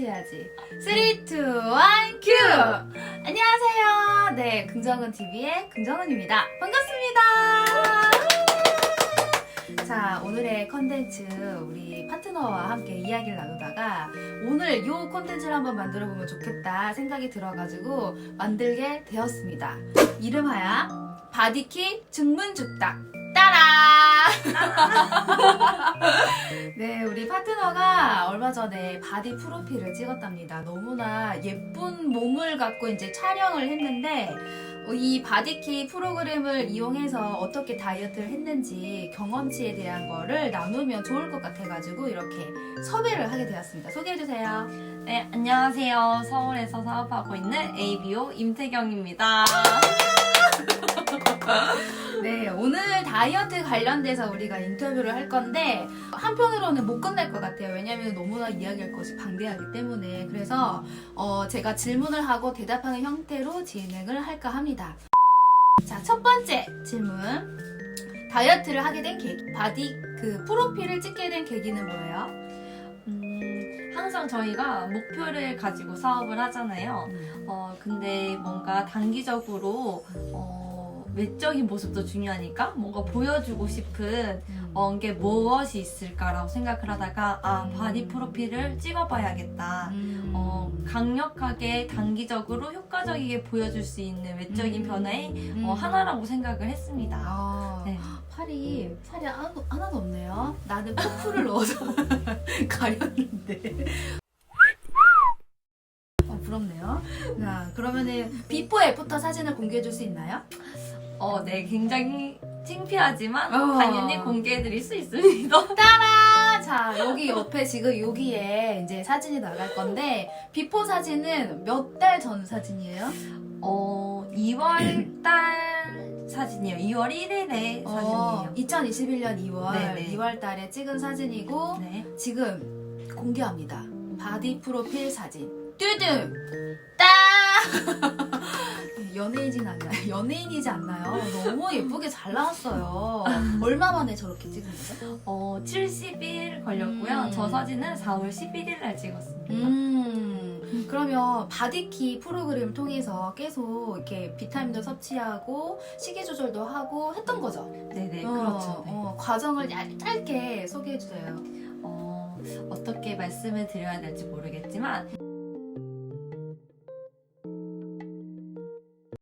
해야지. 3, 2, 1, 큐! 안녕하세요. 네, 긍정은 TV의 긍정은입니다. 반갑습니다. 자, 오늘의 컨텐츠 우리 파트너와 함께 이야기를 나누다가 오늘 요 컨텐츠를 한번 만들어 보면 좋겠다 생각이 들어가지고 만들게 되었습니다. 이름하여 바디키 증문 죽딱 따라! 네, 우리 파트너가 얼마 전에 바디 프로필을 찍었답니다. 너무나 예쁜 몸을 갖고 이제 촬영을 했는데 어, 이 바디키 프로그램을 이용해서 어떻게 다이어트를 했는지 경험치에 대한 거를 나누면 좋을 것 같아가지고 이렇게 섭외를 하게 되었습니다. 소개해주세요. 네, 안녕하세요. 서울에서 사업하고 있는 ABO 임태경입니다. 네, 오늘 다이어트 관련돼서 우리가 인터뷰를 할 건데 한편으로는 못 끝낼 것 같아요. 왜냐하면 너무나 이야기할 것이 방대하기 때문에 그래서 어, 제가 질문을 하고 대답하는 형태로 진행을 할까 합니다. 자, 첫 번째 질문. 다이어트를 하게 된 계기, 바디 그 프로필을 찍게 된 계기는 뭐예요? 음, 항상 저희가 목표를 가지고 사업을 하잖아요. 어, 근데 뭔가 단기적으로 어, 외적인 모습도 중요하니까 뭔가 보여주고 싶은 어, 게 무엇이 있을까라고 생각을 하다가 아, 음. 바디 프로필을 찍어봐야겠다. 음. 어, 강력하게 단기적으로 효과적이게 보여줄 수 있는 외적인 음. 변화의 음. 어, 하나라고 생각을 했습니다. 아, 네. 팔이 팔이 하나도, 하나도 없네요. 나는 퍼프를 넣어서 가렸는데. 어, 부럽네요. 자, 그러면은 비포 애프터 사진을 공개해 줄 수 있나요? 어, 네, 굉장히 창피하지만 어. 당연히 공개해드릴 수 있습니다. 따라! 자, 여기 옆에 지금 여기에 이제 사진이 나갈 건데 비포 사진은 몇 달 전 사진이에요? 어, 2월 달 사진이에요. 2월 1일의 어, 사진이에요. 2021년 2월 네네. 2월 달에 찍은 사진이고 네. 지금 공개합니다. 바디 프로필 사진. 뚜둥! 따! 연예인이지 않나요? 연예인이지 않나요? 너무 예쁘게 잘 나왔어요. 얼마 만에 저렇게 찍은 거죠? 어, 70일 걸렸고요. 음. 저 사진은 4월 11일 날 찍었습니다. 음, 그러면 바디키 프로그램을 통해서 계속 이렇게 비타민도 섭취하고 식이 조절도 하고 했던 거죠? 네네, 어, 그렇죠. 네. 어, 과정을 얇- 짧게 소개해 주세요. 어, 어떻게 말씀을 드려야 될지 모르겠지만